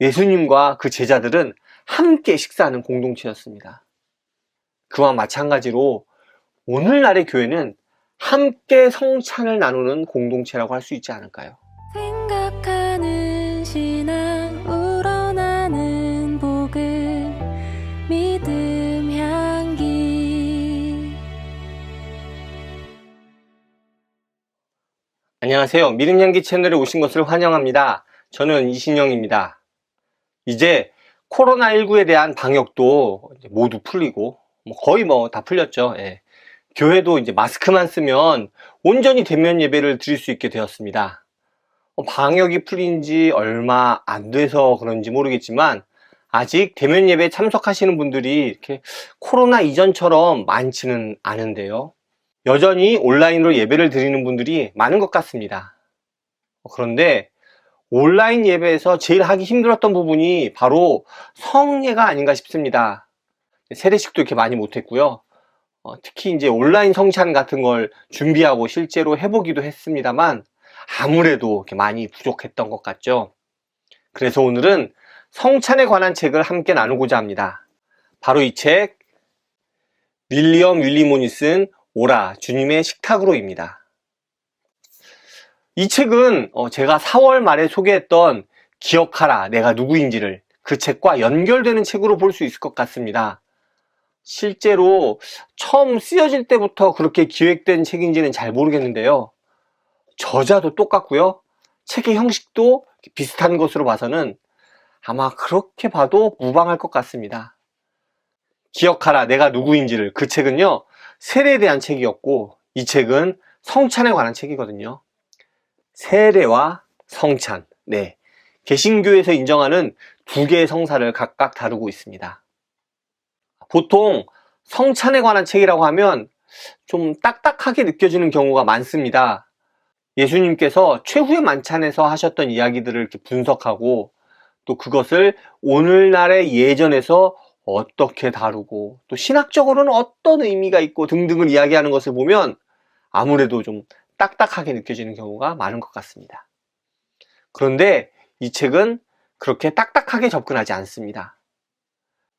예수님과 그 제자들은 함께 식사하는 공동체였습니다. 그와 마찬가지로 오늘날의 교회는 함께 성찬을 나누는 공동체라고 할 수 있지 않을까요? 생각하는 신앙 우러나는 복음 믿음 향기 안녕하세요. 믿음 향기 채널에 오신 것을 환영합니다. 저는 이신영입니다. 이제 코로나19에 대한 방역도 모두 풀리고 뭐 거의 뭐 다 풀렸죠. 예. 교회도 이제 마스크만 쓰면 온전히 대면 예배를 드릴 수 있게 되었습니다. 어, 방역이 풀린 지 얼마 안 돼서 그런지 모르겠지만 아직 대면 예배에 참석하시는 분들이 이렇게 코로나 이전처럼 많지는 않은데요. 여전히 온라인으로 예배를 드리는 분들이 많은 것 같습니다. 어, 그런데 온라인 예배에서 제일 하기 힘들었던 부분이 바로 성례가 아닌가 싶습니다. 세례식도 이렇게 많이 못했고요. 어, 특히 이제 온라인 성찬 같은 걸 준비하고 실제로 해보기도 했습니다만 아무래도 많이 부족했던 것 같죠. 그래서 오늘은 성찬에 관한 책을 함께 나누고자 합니다. 바로 이 책, 윌리엄 쓴 오라 주님의 식탁으로입니다. 이 책은 어, 제가 4월 말에 소개했던 기억하라 내가 누구인지를 그 책과 연결되는 책으로 볼 수 있을 것 같습니다. 실제로 처음 쓰여질 때부터 그렇게 기획된 책인지는 잘 모르겠는데요. 저자도 똑같고요. 책의 형식도 비슷한 것으로 봐서는 아마 그렇게 봐도 무방할 것 같습니다. 기억하라 내가 누구인지를 그 책은요. 세례에 대한 책이었고 이 책은 성찬에 관한 책이거든요. 세례와 성찬. 네. 개신교에서 인정하는 두 개의 성사를 각각 다루고 있습니다. 보통 성찬에 관한 책이라고 하면 좀 딱딱하게 느껴지는 경우가 많습니다. 예수님께서 최후의 만찬에서 하셨던 이야기들을 이렇게 분석하고 또 그것을 오늘날의 예전에서 어떻게 다루고 또 신학적으로는 어떤 의미가 있고 등등을 이야기하는 것을 보면 아무래도 좀 딱딱하게 느껴지는 경우가 많은 것 같습니다. 그런데 이 책은 그렇게 딱딱하게 접근하지 않습니다.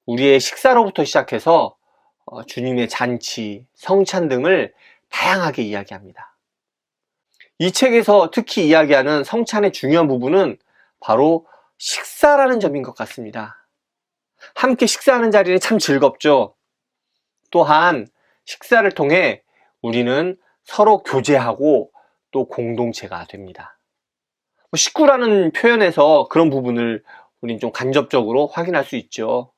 우리의 식사로부터 시작해서 어, 주님의 잔치, 성찬 등을 다양하게 이야기합니다. 이 책에서 특히 이야기하는 성찬의 중요한 부분은 바로 식사라는 점인 것 같습니다. 함께 식사하는 자리는 참 즐겁죠. 또한 식사를 통해 우리는 서로 교제하고 또 공동체가 됩니다. 뭐 식구라는 표현에서 그런 부분을 우린 좀 간접적으로 확인할 수 있죠.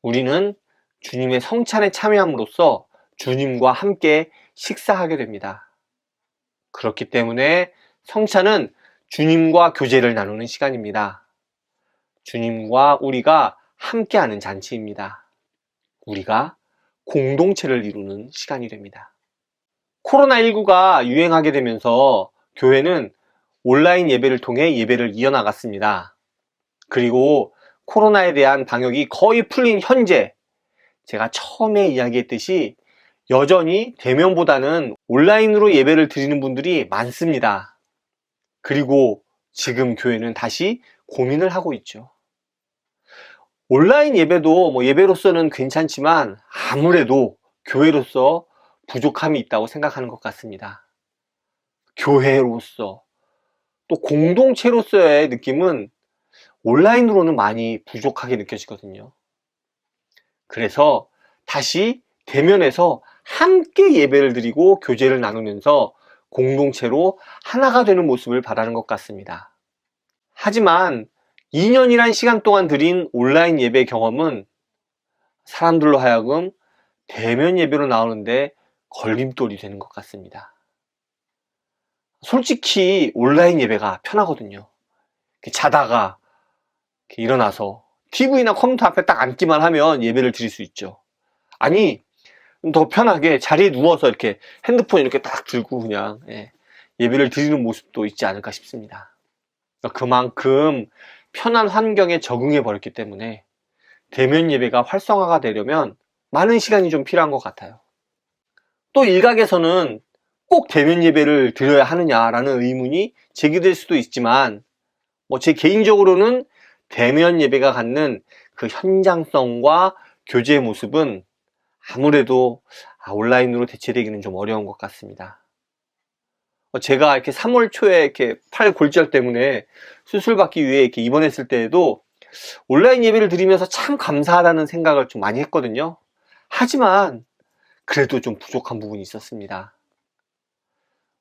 우리는 주님의 성찬에 참여함으로써 주님과 함께 식사하게 됩니다. 그렇기 때문에 성찬은 주님과 교제를 나누는 시간입니다. 주님과 우리가 함께하는 잔치입니다. 우리가 공동체를 이루는 시간이 됩니다. 코로나19가 유행하게 되면서 교회는 온라인 예배를 통해 예배를 이어나갔습니다. 그리고 코로나에 대한 방역이 거의 풀린 현재 제가 처음에 이야기했듯이 여전히 대면보다는 온라인으로 예배를 드리는 분들이 많습니다. 그리고 지금 교회는 다시 고민을 하고 있죠. 온라인 예배도 뭐 예배로서는 괜찮지만 아무래도 교회로서 부족함이 있다고 생각하는 것 같습니다. 교회로서 또 공동체로서의 느낌은 온라인으로는 많이 부족하게 느껴지거든요. 그래서 다시 대면에서 함께 예배를 드리고 교제를 나누면서 공동체로 하나가 되는 모습을 바라는 것 같습니다. 하지만 2년이란 시간 동안 드린 온라인 예배 경험은 사람들로 하여금 대면 예배로 나오는데 걸림돌이 되는 것 같습니다. 솔직히 온라인 예배가 편하거든요. 자다가 일어나서 TV나 컴퓨터 앞에 딱 앉기만 하면 예배를 드릴 수 있죠. 아니, 더 편하게 자리에 누워서 이렇게 핸드폰 이렇게 딱 들고 그냥 예, 예배를 드리는 모습도 있지 않을까 싶습니다. 그만큼 편한 환경에 적응해 버렸기 때문에 대면 예배가 활성화가 되려면 많은 시간이 좀 필요한 것 같아요. 또 일각에서는 꼭 대면 예배를 드려야 하느냐라는 의문이 제기될 수도 있지만 뭐 제 개인적으로는 대면 예배가 갖는 그 현장성과 교제의 모습은 아무래도 아, 온라인으로 대체되기는 좀 어려운 것 같습니다. 어, 제가 이렇게 3월 초에 이렇게 팔 골절 때문에 수술 받기 위해 이렇게 입원했을 때에도 온라인 예배를 드리면서 참 감사하다는 생각을 좀 많이 했거든요. 하지만 그래도 좀 부족한 부분이 있었습니다.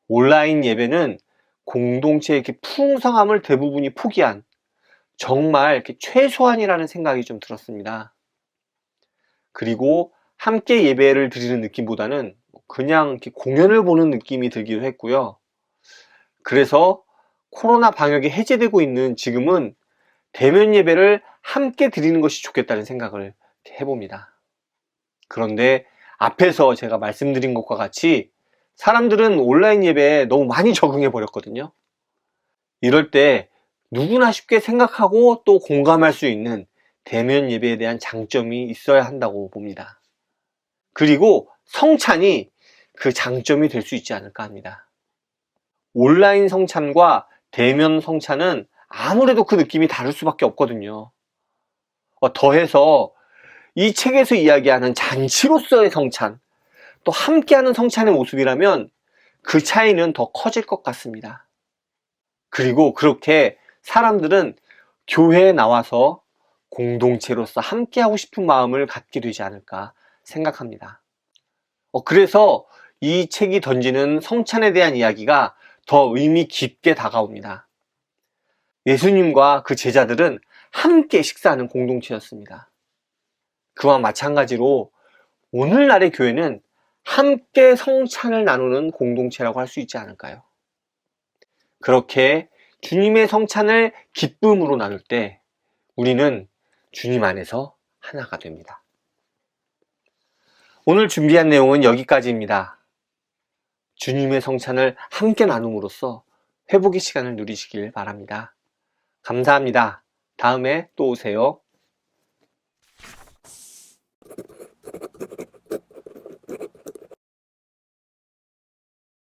온라인 예배는 공동체의 이렇게 풍성함을 대부분이 포기한 정말 이렇게 최소한이라는 생각이 좀 들었습니다. 그리고 함께 예배를 드리는 느낌보다는 그냥 이렇게 공연을 보는 느낌이 들기도 했고요. 그래서 코로나 방역이 해제되고 있는 지금은 대면 예배를 함께 드리는 것이 좋겠다는 생각을 해봅니다. 그런데 앞에서 제가 말씀드린 것과 같이 사람들은 온라인 예배에 너무 많이 적응해 버렸거든요. 이럴 때 누구나 쉽게 생각하고 또 공감할 수 있는 대면 예배에 대한 장점이 있어야 한다고 봅니다. 그리고 성찬이 그 장점이 될 수 있지 않을까 합니다. 온라인 성찬과 대면 성찬은 아무래도 그 느낌이 다를 수밖에 없거든요. 어, 더해서 이 책에서 이야기하는 잔치로서의 성찬, 또 함께하는 성찬의 모습이라면 그 차이는 더 커질 것 같습니다. 그리고 그렇게 사람들은 교회에 나와서 공동체로서 함께하고 싶은 마음을 갖게 되지 않을까 생각합니다. 어, 그래서 이 책이 던지는 성찬에 대한 이야기가 더 의미 깊게 다가옵니다. 예수님과 그 제자들은 함께 식사하는 공동체였습니다. 그와 마찬가지로 오늘날의 교회는 함께 성찬을 나누는 공동체라고 할 수 있지 않을까요? 그렇게 주님의 성찬을 기쁨으로 나눌 때 우리는 주님 안에서 하나가 됩니다. 오늘 준비한 내용은 여기까지입니다. 주님의 성찬을 함께 나눔으로써 회복의 시간을 누리시길 바랍니다. 감사합니다. 다음에 또 오세요.